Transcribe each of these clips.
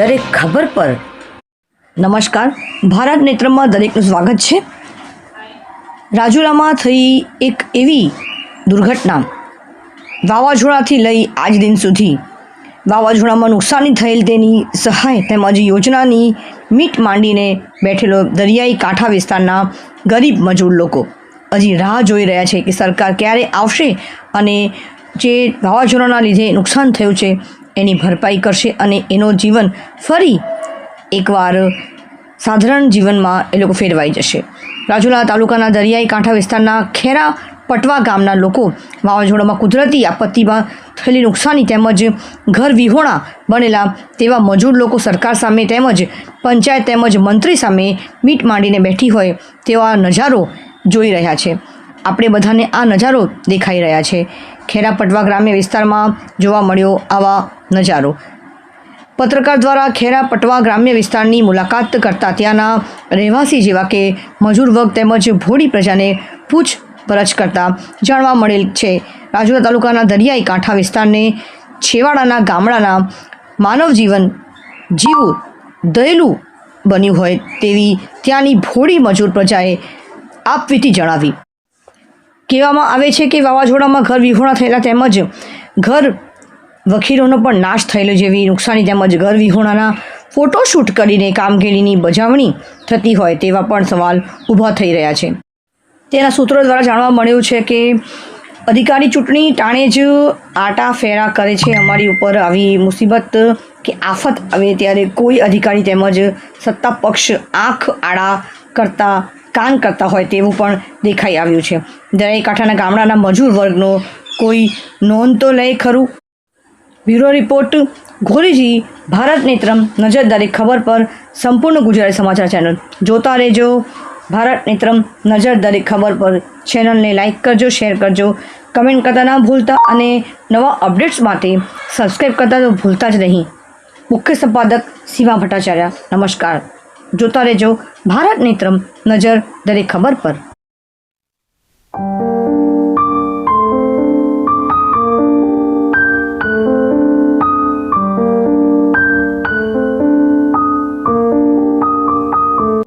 દરેક ખબર પર. નમસ્કાર. ભારત નેત્રમાં દરેકનું સ્વાગત છે. રાજુલામાં થઈ એક એવી દુર્ઘટના. વાવાઝોડાથી લઈ આજ દિન સુધી. વાવાઝોડામાં નુકસાની થયેલ તેની સહાય તેમજ યોજનાની મીટ માંડીને બેઠેલો દરિયાઈ કાંઠા વિસ્તારના ગરીબ મજૂર લોકો. હજી રાહ જોઈ રહ્યા છે કે સરકાર ક્યારે આવશે અને જે વાવાઝોડાના લીધે નુકસાન થયું છે એની ભરપાઈ કરશે અને એનો જીવન ફરી એકવાર સાધારણ જીવનમાં એ લોકો ફેરવાઈ જશે. રાજુલા તાલુકાના દરિયાઈ કાંઠા વિસ્તારના ખેરા પટવા ગામના લોકો વાવાઝોડામાં કુદરતી આપત્તિમાં થયેલી નુકસાની તેમજ ઘર વિહોણા બનેલા તેવા મજૂર લોકો સરકાર સામે તેમજ પંચાયત તેમજ મંત્રી સામે મીટ માંડીને બેઠી હોય તેવા નજારો જોઈ રહ્યા છે. આપણે બધાને આ નજારો દેખાઈ રહ્યા છે. ખેરા પટવા ગ્રામ્ય વિસ્તારમાં જોવા મળ્યો આવા નજારો. પત્રકાર દ્વારા ખેરા પટવા ગ્રામ્ય વિસ્તારની મુલાકાત કરતા ત્યાંના રહેવાસી જેવા કે મજૂર વર્ગ તેમજ ભોળી પ્રજાને પૂછપરછ કરતા જાણવા મળેલ છે. રાજુલા તાલુકાના દરિયાઈ કાંઠા વિસ્તારને છેવાડાના ગામડાના માનવ જીવન જીવું દયેલું બન્યું હોય તેવી ત્યાંની ભોળી મજૂર પ્રજાએ આપવીતી જણાવી. કહેવામાં આવે છે કે વાવાઝોડામાં ઘર વિહોણા થયેલા તેમજ ઘર વકીલોનો પણ નાશ થયેલો જેવી નુકસાની તેમજ ઘર વિહોણાના ફોટોશૂટ કરીને કામગીરીની બજાવણી થતી હોય તેવા પણ સવાલ ઊભા થઈ રહ્યા છે. તેના સૂત્રો દ્વારા જાણવા મળ્યું છે કે અધિકારી ચૂંટણી ટાણે જ આટા ફેરા કરે છે. અમારી ઉપર આવી મુસીબત કે આફત આવે ત્યારે કોઈ અધિકારી તેમજ સત્તા પક્ષ આંખ આડા કરતા, કાન કરતા હોય તેવું પણ દેખાઈ આવ્યું છે. દરેક કાંઠાના ગામડાના મજૂર વર્ગનો કોઈ નોંધ તો લે ખરું? બ્યુરો રિપોર્ટ, ઘોરીજી, ભારત નેત્રમ, નજરદારી ખબર પર સંપૂર્ણ ગુજરાતી સમાચાર ચેનલ. જોતા રહેજો, ભારત નેત્રમ, નજરદારી ખબર પર ચેનલને લાઇક કરજો, શેર કરજો. કમેન્ટ કરતા ના ભૂલતા અને નવા અપડેટ્સ માટે સબસ્ક્રાઈબ કરતા તો ભૂલતા જ નહીં. મુખ્ય સંપાદક શિવા ભટ્ટાચાર્ય, નમસ્કાર. જોતા રહેજો, ભારત નેત્રમ નજર દરેક ખબર પર.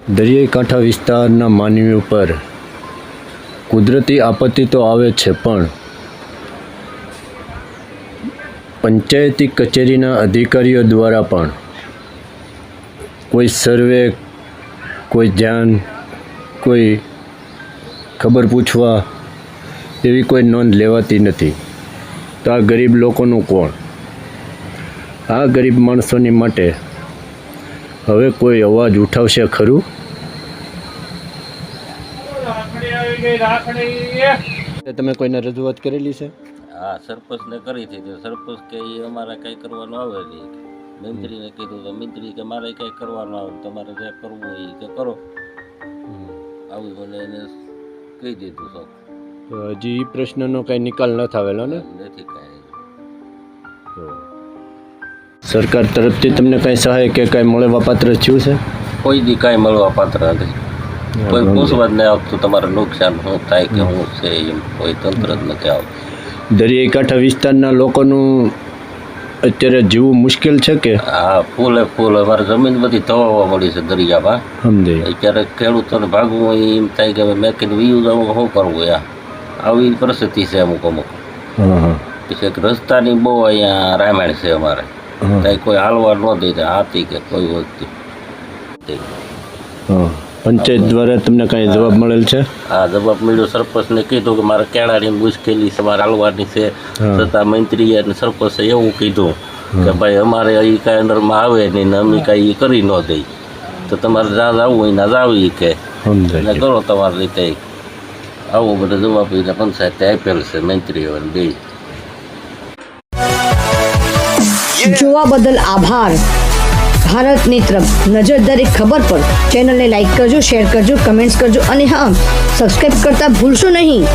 દરિયાઈ કાંઠા વિસ્તારના માનવી ઉપર કુદરતી આપત્તિ તો આવે છે, પણ પંચાયતી કચેરીના અધિકારીઓ દ્વારા પણ કોઈ સર્વે, કોઈ ધ્યાન, કોઈ ખબર પૂછવા એવી કોઈ નોંધ લેવાતી નથી. તો આ ગરીબ લોકોનું કોણ? આ ગરીબ માણસોની માટે હવે કોઈ અવાજ ઉઠાવશે ખરું? તમે કોઈને રજૂઆત કરેલી છે? હા સરપંચને કરી હતી તો સરપંચ કે એ અમારે કંઈ કરવાનું આવે નહીં. મંત્રીને કીધું તો મંત્રી કે મારે કંઈ કરવાનું આવે. તમારે જે કરવું હોય એ કે કરો. આવું મને એને કહી દીધું સૌ તો હજી એ પ્રશ્નનો કાંઈ નિકાલ ન થાવેલો ને? નથી કાંઈ. તો સરકાર તરફથી તમને કાંઈ સહાય કે કાંઈ મળવા પાત્ર થયું છે? કોઈ દી કાંઈ મળવા પાત્ર નથી કોઈ પૂછવા જ નહીં આવતું તમારે નુકસાન શું થાય કે શું છે એમ. કોઈ તંત્ર જ નથી આવતું. દરિયાઈ કાંઠા વિસ્તારના લોકોનું અત્યારે જીવવું મુશ્કેલ છે કે? હા ફૂલે ફૂલ. અમારે જમીન બધી ધવાવા મળી છે દરિયામાં. સમજે અત્યારે ખેડૂતોને ભાગવું એમ થાય કે હવે મેં કીધું વીયું જવું શું કરવું યા? આવી પરિસ્થિતિ છે અમુક અમુક. પછી રસ્તાની બહુ અહીંયા રામાયણ છે અમારે. હા. કોઈ હાલવા ન દીધા હાથી કે કોઈ વસ્તુ પંચાયત દ્વારા તમને કઈ જવાબ મળેલ છે? આ જવાબ મળ્યો. સરપંચને કીધું કે મારે કેળાની મુશ્કેલી છે મારે હાલવાની છે. છતાં મંત્રીએ અને સરપંચે એવું કીધું કે ભાઈ અમારે એ કાંઈ અંદરમાં આવે નહીં ને અમે કાંઈ કરી ન દઈ તો તમારે જ્યાં જવું હોય ના જાવી કે. કરો તમારી રીતે. આવું બધું જવાબ પંચાયતે આપેલ છે મંત્રીઓ બે. જોવા બદલ આભાર. ભારત નેત્રમ નજર દરેક ખબર પર. ચેનલને લાઈક કરજો, શેર કરજો, કમેન્ટ્સ કરજો અને હા સબસ્ક્રાઈબ કરતા ભૂલશો નહીં.